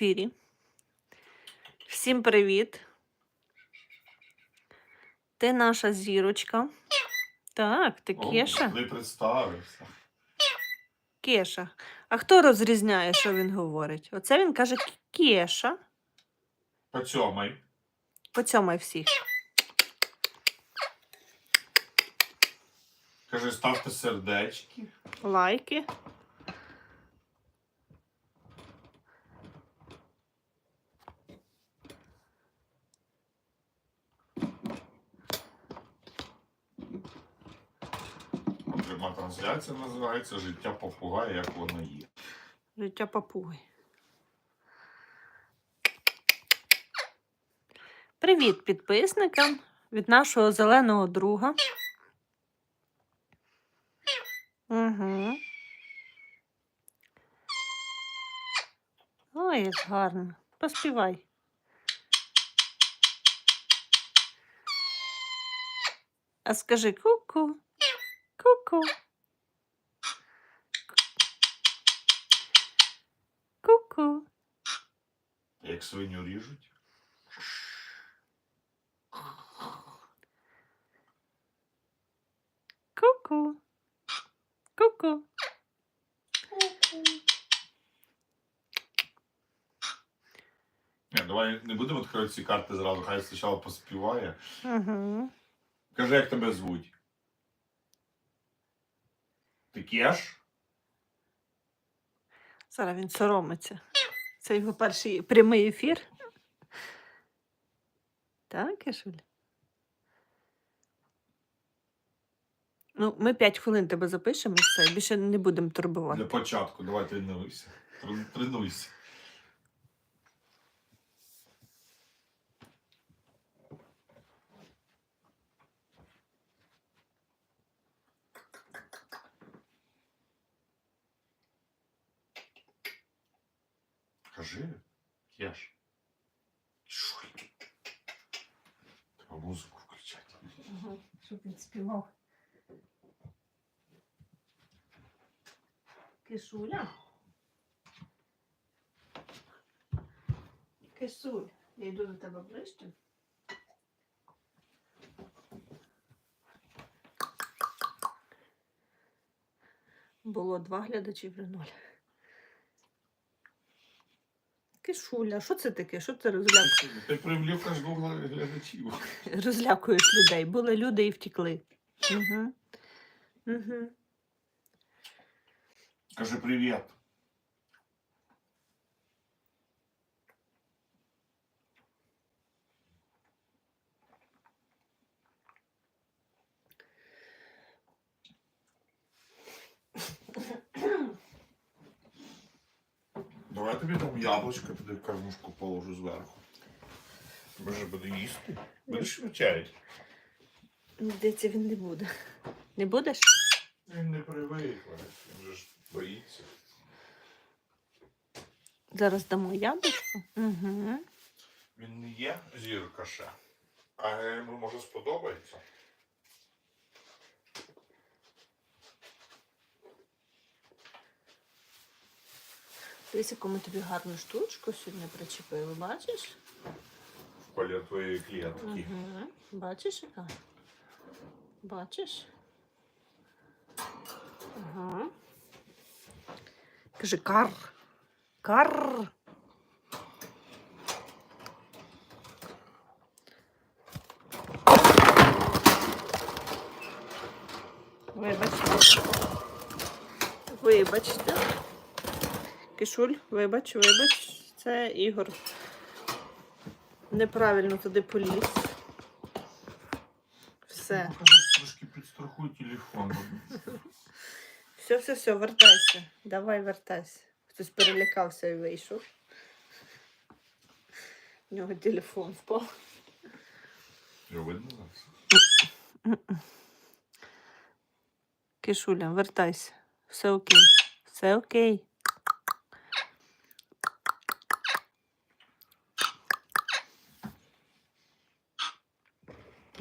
ефірі. Всім привіт. Ти наша зірочка. Так, ти Кеша. Ти представився. Кеша. А хто розрізняє, що він говорить? Оце він каже Кеша. Поцьомай. Поцьомай всіх. Кажи, ставте сердечки. Лайки. Трансляція називається Життя попугая, як воно є. Життя папуги. Привіт підписникам від нашого зеленого друга. Угу. Ой, як гарно. Поспівай. А скажи. Ку-ку. Ку-ку. Як свиню ріжуть. Ку-ку. Ку-ку. Ні, давай не будемо відкривати ці карти зразу, хай спочатку поспіває. Угу. Кажи, як тебе звуть. Ти кеш? Зараз він соромиться. Це його перший прямий ефір. Так, Кишуль? Ну, ми 5 хвилин тебе запишемо і все, більше не будемо турбувати. Для початку, давай тренуйся. Тренуйся. Кажи, кеш. Шуй. Треба музику включати. Щоб він співав. Кишуля? Кисуль, я йду до тебе ближче. Було два глядачі вже ноль. Кишуля, що це таке? Що це розлякує? Ти привлів кожного глядачів. розлякуєш людей? Були люди і втекли. Угу. Угу. Кажи привіт. Давай тобі там яблучко, туди в кормушку положу зверху. Ж буде їсти. Будеш вечерять? Здається, він не буде. Не будеш? Він не привик, він же ж боїться. Зараз дамо яблучко. Угу. Він не є зірка ще. А йому може сподобається. Дивись, яку ми тобі гарну штучку сьогодні причепили, бачиш? В полі твоєї клітки. Угу. Бачиш, яка? Бачиш? Ага. Кажи кар. Кар. Вибачте. Вибачте. Кишуль, вибач, вибач. Це Ігор. Неправильно туди поліз. Все. Трошки підстрахуй телефон. Все, все, все, вертайся. Давай вертайся. Хтось перелякався і вийшов. У нього телефон впав. Його видно зараз? Кишуля, вертайся. Все окей. Все окей.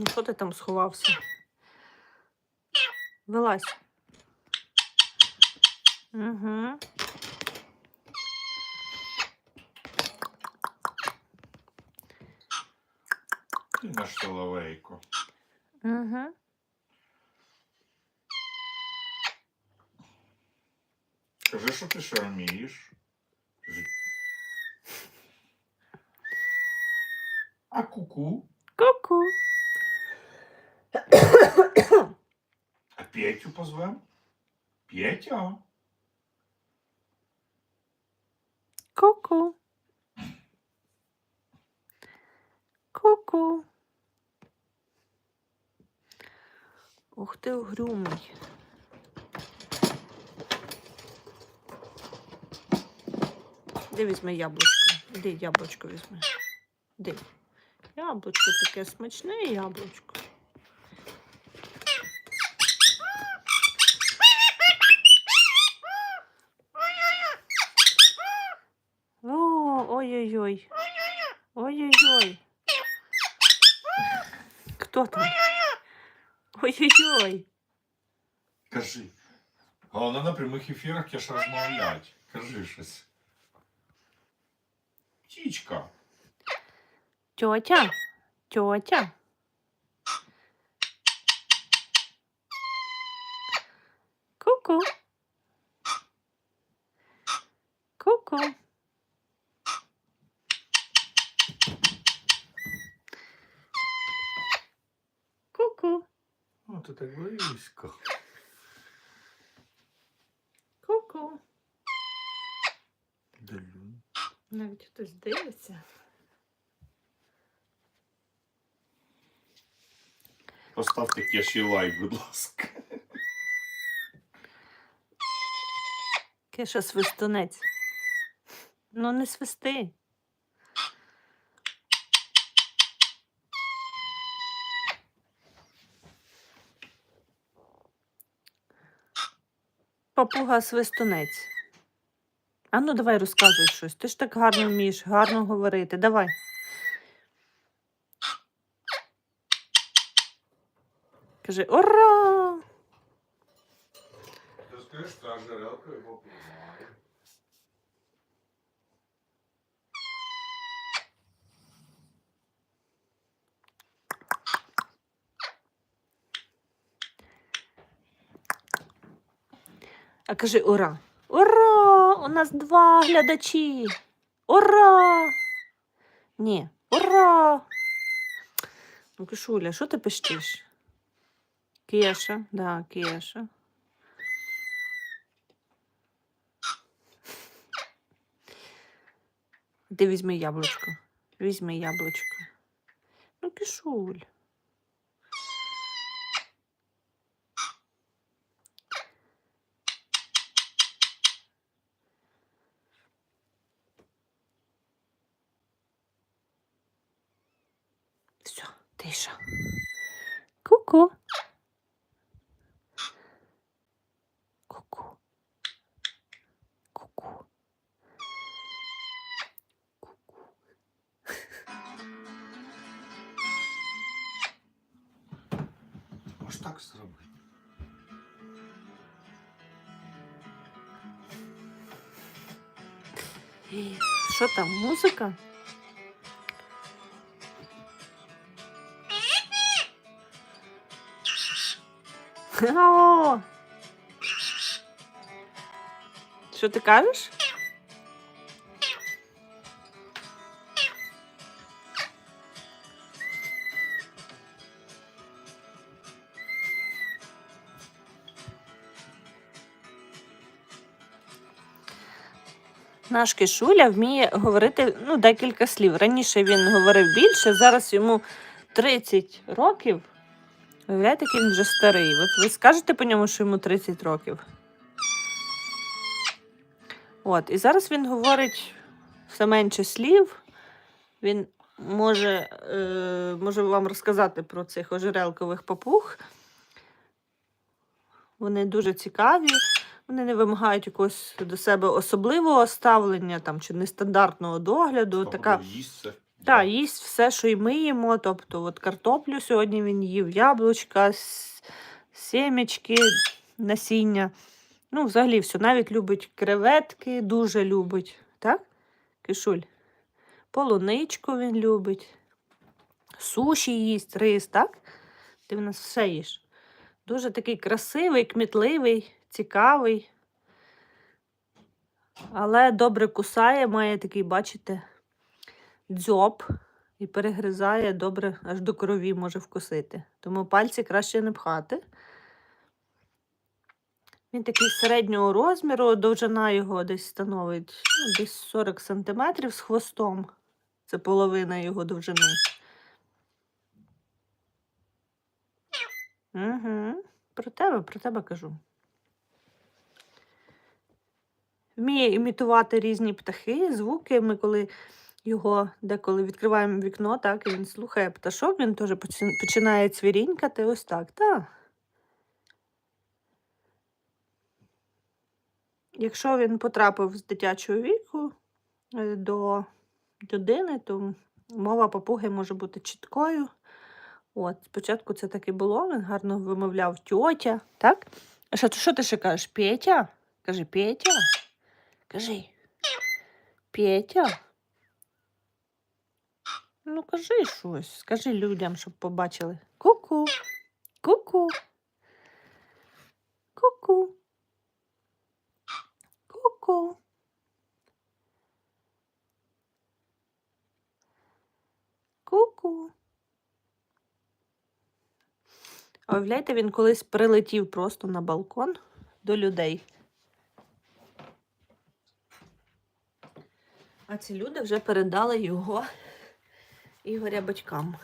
Ну, що ти там сховався? Вилазь. Угу. На соловейку. Угу. Кажи, що ти ще? А куку? -ку? Петю позвем? Петя? Ку-ку. Ку-ку. Ух ти, угрюмий. Де візьми яблучко? Іди яблучко візьми. Де? Яблучко таке смачне яблучко. Ой-ой-ой. Ой-ой-ой. Кто там? Ой-ой-ой. Кажи. Головне на прямих ефірах я ж розмовлять. Кажи щось. Птічка. Тетя. Ку-ку. Ку-ку. Ку-ку. Ти так близько. Ку-ку. Далю. Навіть хтось дивиться. Поставте кеші лайк, будь ласка. Кеша свистунець. Ну, не свисти. Папуга свистунець. А ну давай розказуй щось. Ти ж так гарно вмієш, гарно говорити. Давай. Кажи ура! Ти скажеш, що жерелка його. А кажи ура! Ура! У нас два глядачі! Ура! Ні, ура! Ну, Кишуля, що ти пищиш? Кеша, да, Кеша. Ти візьми яблучко. Візьми яблучко. Ну, кишуль. Ку-ку. Ку-ку. Ку-ку. Ку-ку. Можеш так зробити. Що там, музика? О! Що ти кажеш? Наш кишуля вміє говорити ну, декілька слів. Раніше він говорив більше, зараз йому 30 років. Виявляєте, який він вже старий. От ви скажете по ньому, що йому 30 років. От, і зараз він говорить все менше слів. Він може, е, може вам розказати про цих ожерелкових папуг. Вони дуже цікаві. Вони не вимагають якогось до себе особливого ставлення там, чи нестандартного догляду. Така, їсться. Та, їсть все, що й ми їмо. Тобто, от картоплю сьогодні він їв, яблучка, сімечки, насіння. Ну, взагалі, все. Навіть любить креветки, дуже любить. Так? Кишуль? Полуничку він любить. суші їсть, рис, так? Ти в нас все їш. Дуже такий красивий, кмітливий, цікавий. Але добре кусає, має такий, бачите, дзьоб і перегризає добре, аж до крові може вкусити. Тому пальці краще не пхати. Він такий середнього розміру, довжина його десь становить ну, десь 40 см з хвостом. Це половина його довжини. Угу. Про тебе, про тебе кажу. Вміє імітувати різні птахи, звуки. Ми коли його деколи відкриваємо вікно, так, і він слухає пташок, він теж починає цвірінькати. Ось так, так. Якщо він потрапив з дитячого віку е, до людини, то мова папуги може бути чіткою. От, спочатку це так і було, він гарно вимовляв тьотя, так? А що, що ти ще кажеш? Петя? Кажи Петя. Кажи. Петя. Ну, кажи щось. Скажи людям, щоб побачили. Ку-ку. Ку-ку. Ку-ку. Ку-ку. Ку-ку. Уявляєте, він колись прилетів просто на балкон до людей. А ці люди вже передали його Ігоря батькам.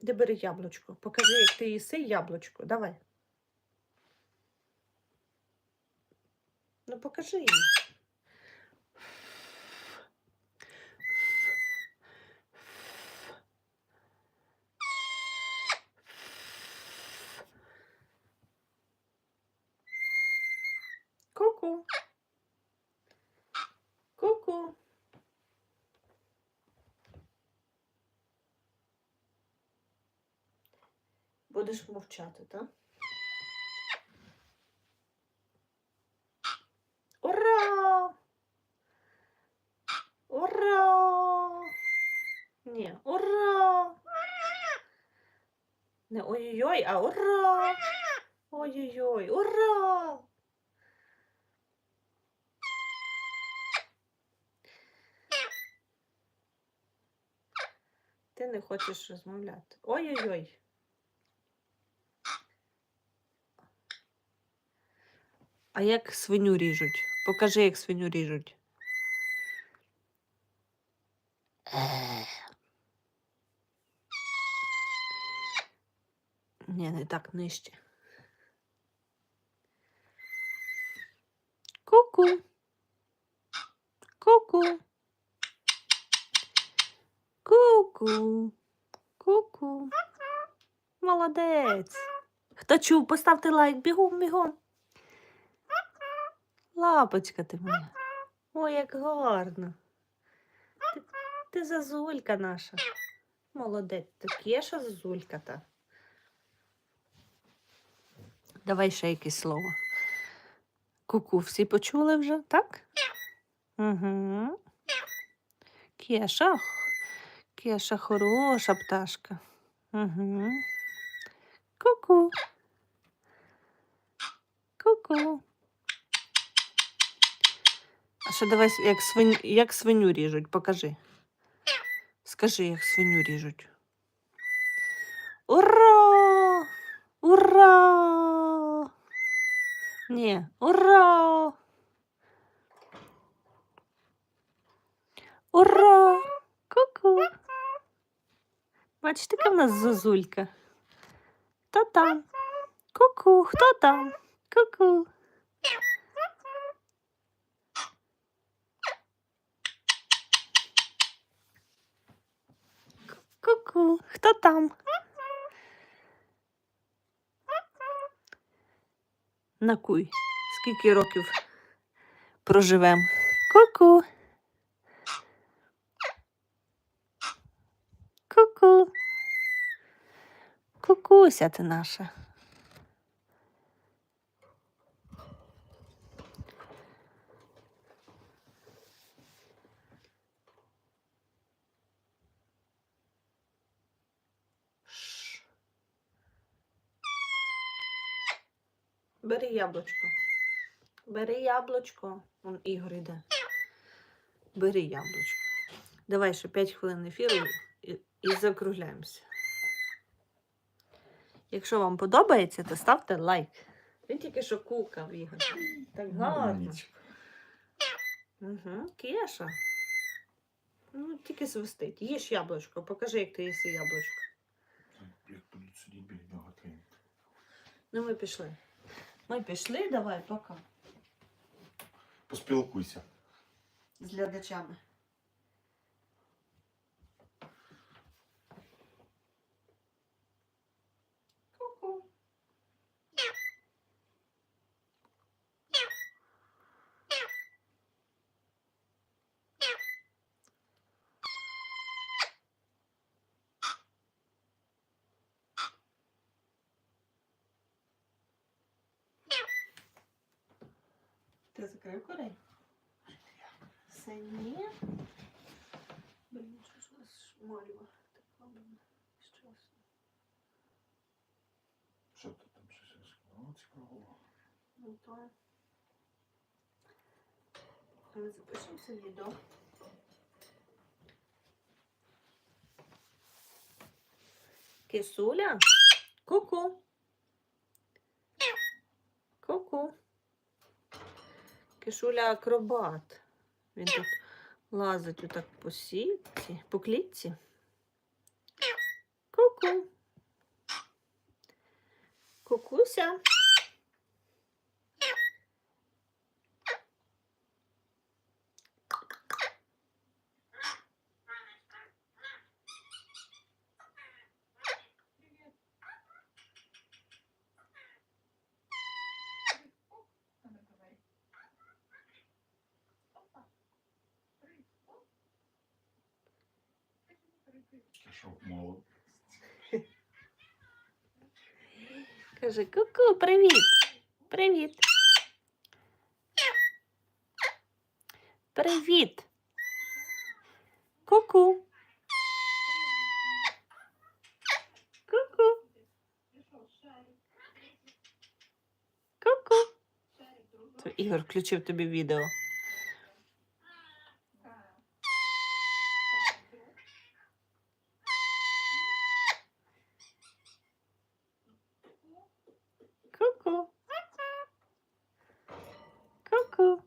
Де бери яблучко? Покажи, як ти їси яблучко. Давай. Ну, покажи їй. Ку-ку. Ку-ку. Будеш мовчати, так? Ура! Ура! Ні, ура! Не ой-ой-ой, а ура! Ой-ой-ой, ура! Ти не хочеш розмовляти. Ой-ой-ой. А як свиню ріжуть? Покажи, як свиню ріжуть. Ні, не так нижче. Ку-ку. Ку-ку. Ку-ку. Ку-ку. Молодець. Хто чув, поставте лайк. Бігом, бігом. Лапочка ти моя. Ой, як гарно. Ти, ти зазулька наша. Молодець, ти кеша зазулька та. Давай ще якесь слово. Ку-ку, всі почули вже, так? Угу. Кеша. Кеша хороша пташка. Угу. Ку-ку. Ку-ку. А ще давай с- як свиню, як свиню ріжуть, покажи. Скажи, як свиню ріжуть. Ура! Ура! Ні, ура! Ура! Ку-ку! Бачите, яка в нас зозулька? Хто там? Ку-ку, хто там? Ку-ку. Ку-ку, хто там? Накуй. Скільки років проживем? Ку-ку. Ку-ку. Кукуся ти наша. Бери яблучко. Бери яблучко. Вон Ігор йде. Бери яблучко. Давай ще 5 хвилин ефіру і, і закругляємося. Якщо вам подобається, то ставте лайк. Він тільки що кукав Ігор. Так гарно. Умничка. Угу. Кеша. Ну, тільки свистить. Їж яблучко. Покажи, як ти їси яблучко. Ну, ми пішли. Ми пішли, давай, пока. Поспілкуйся. З глядачами. Ку-ку. Ти закрив корей? Все ні. Блін, що ж у вас мальва така, блін, щасно. Що ти там щось розказала цікавого? То. Ми запишемо це відео. Кисуля? Ку-ку. Ку-ку. Кишуля акробат. Він тут лазить отак по сітці, по клітці. Ку-ку. Кукуся. Що, мало? Каже, ку-ку, привіт. Привіт. Привіт. Ку-ку. Ку-ку. Ку-ку. Ігор включив тобі відео. Ку-ку. Ку-ку.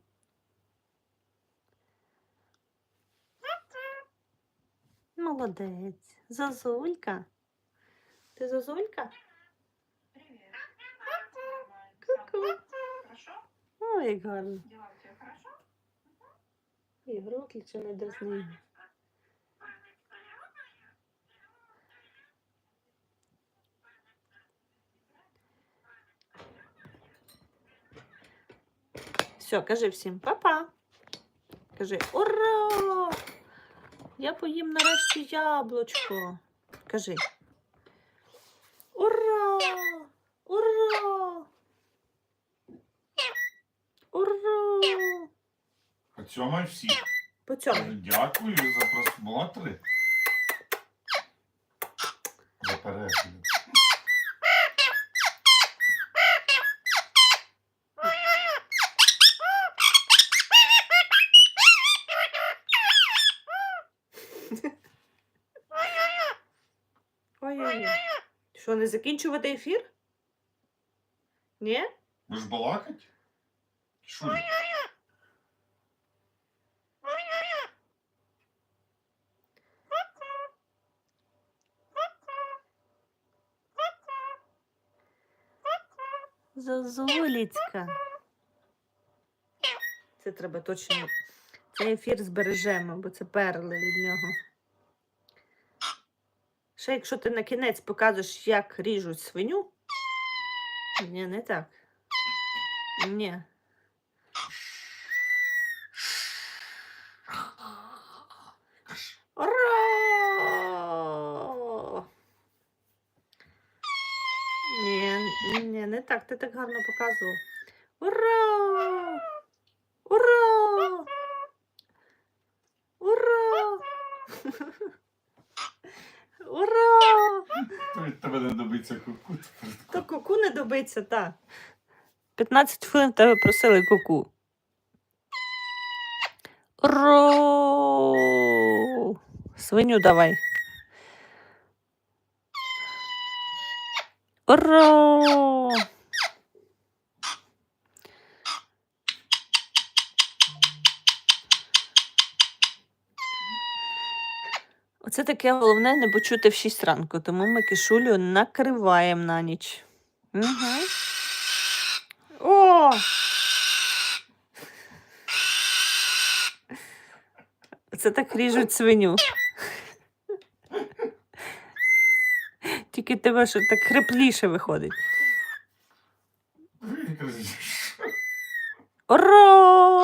Молодець. Зозулька. Ти Зозулька? Привет. Ку-ку. Ой, як гарно. Ігор, виключи не дразни. Все, кажи всім па-па. Кажи ура! Я поїм нарешті яблучко. Кажи. Ура! Ура! Ура! А цьому всі. По цьому. Дякую за просмотри. За перегляд. Ой-ой-ой. Що, не закінчувати ефір? Ні? Ви ж балакать? Шулі. Зозуліцька. Це треба точно. Цей ефір збережемо, бо це перли від нього. Ще якщо ти на кінець показуєш, як ріжуть свиню. Ні, не так. Ні. Ура! Ні, ні, не так. Ти так гарно показував. Ура! Ура! Ура! То від тебе не добиться куку. То куку не добиться, так. 15 хвилин тебе просили куку. Ро. Свиню давай. Ро. Оце таке головне не почути в 6 ранку, тому ми кишулю накриваємо на ніч. Угу. О! Це так ріжуть свиню. Тільки тебе що так хрипліше виходить. Ура!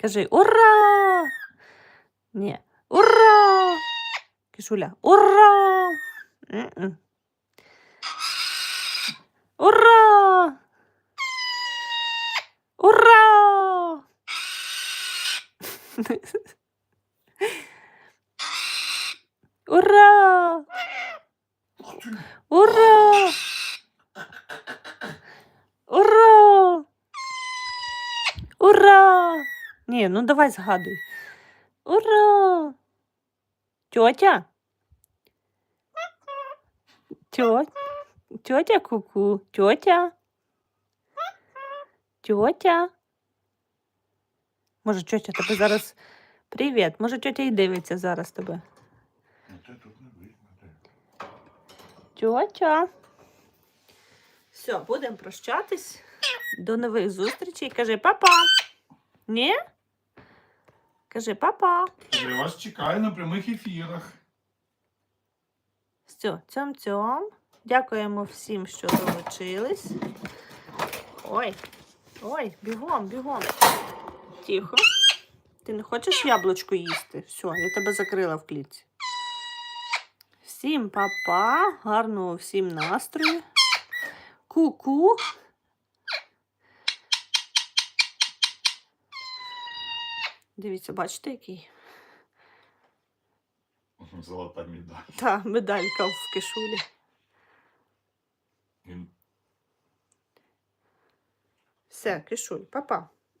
Кажи ура! Ні. Ура! Кишуля, ура! М-м. Ура! Ура! Ура! Ура! Ура! Ура! Ні, ну давай згадуй. Тьотя? Тьотя? Тьотя куку? Тьотя? Тьотя? Може, тьотя тебе зараз. Привіт. Може, тьотя і дивиться зараз тебе. Тьотя. Все, будемо прощатись. До нових зустрічей. Кажи папа. Ні? Кажи папа. Я вас чекаю на прямих ефірах. Все, цьом-цьом. Дякуємо всім, що долучились. Ой, ой, бігом, бігом. Тихо. Ти не хочеш яблучко їсти? Все, я тебе закрила в клітці. Всім па-па, гарного всім настрою. Ку-ку. Дивіться, бачите, який? Золота медаль. Та медалька в кишулі. Він Все, кишуль, па-па.